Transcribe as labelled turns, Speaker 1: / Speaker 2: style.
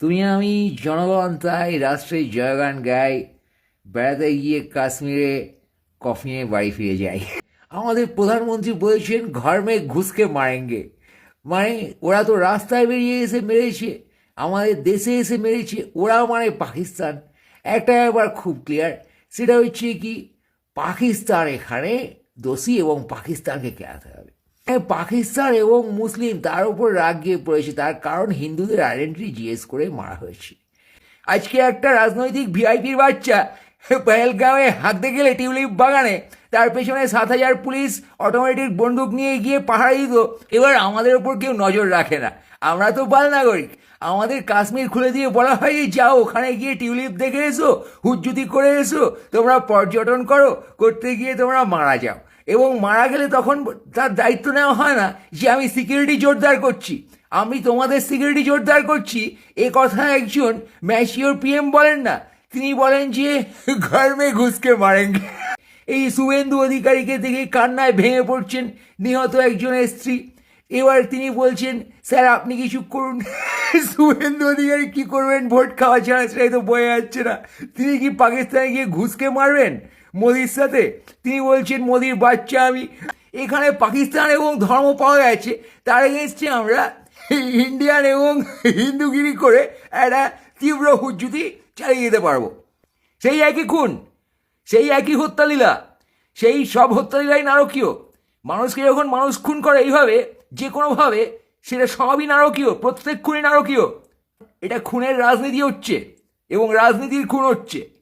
Speaker 1: তুমি আমি জনগণ, তাই রাষ্ট্রের জয়গান গাই, বেড়াতে গিয়ে কাশ্মীরে কফিনে বাড়ি ফিরে যাই। আমাদের প্রধানমন্ত্রী বলেছেন, ঘর মে ঘুষকে মারেঙ্গে। মানে ওরা তো রাস্তায় বেরিয়ে এসে মেরেছে, আমাদের দেশে এসে মেরেছে ওরাও মানে পাকিস্তান। একটা ব্যাপার খুব ক্লিয়ার সেটা হচ্ছে কি, পাকিস্তান এখানে দোষী এবং পাকিস্তানকে কেয়াতে হবে। পাকিস্তান এবং মুসলিম তার উপর রাগ গিয়ে পড়েছে। তার কারণ হিন্দুদের আইডেন্টিটি জিজ্ঞেস করে মারা হয়েছে। আজকে একটা রাজনৈতিক ভিআইপির বাচ্চা পেহেলগাঁওয়ে হাঁকতে গেলে টিউলিপ বাগানে তার পেছনে সাত হাজার পুলিশ অটোমেটিক বন্দুক নিয়ে গিয়ে পাহারা দিত। এবার আমাদের ওপর কেউ নজর রাখে না। আমরা তো বাল নাগরিক। আমাদের কাশ্মীর খুলে দিয়ে বলা হয় যে, যাও ওখানে গিয়ে টিউলিপ দেখে এসো, হুজ্জুতি করে এসো, তোমরা পর্যটন করো, করতে গিয়ে তোমরা মারা যাও। এবং মারা গেলে তখন তার দায়িত্ব নেওয়া হয় না যে আমি সিকিউরিটি জোরদার করছি। আমি তোমাদের সিকিউরিটি জোরদার করছি। এ কথা একজন ম্যাচিওর পিএম বলেন না। তিনি বলেন যে ঘর মে ঘুষকে মারেন এই শুভেন্দু অধিকারীকে দেখে কান্নায় ভেঙে পড়ছেন নিহত একজনের স্ত্রী। এবার তিনি বলছেন, স্যার, আপনি কিছু করুন। শুভেন্দু অধিকারী কি করবেন? ভোট খাওয়া ছাড়া সেটাই তো বয়ে যাচ্ছে না। তিনি কি পাকিস্তানে গিয়ে ঘুষকে মারবেন? মোদির সাথে। তিনি বলছেন, মোদির বাচ্চা আমি। এখানে পাকিস্তান এবং ধর্ম পাওয়া গেছে। তার এগেনস্টে আমরা ইন্ডিয়ান এবং হিন্দুগিরি করে একটা তীব্র হুজ্জুতি চালিয়ে যেতে পারব। সেই একই খুন, সেই একই হত্যালীলা, সেই সব হত্যালীলাই নারকীয়। মানুষকে যখন মানুষ খুন করে এইভাবে যে কোনোভাবে সেটা সবই নারকীয়, প্রত্যেক খুনই নারকীয়। এটা খুনের রাজনীতি হচ্ছে এবং রাজনীতির খুন হচ্ছে।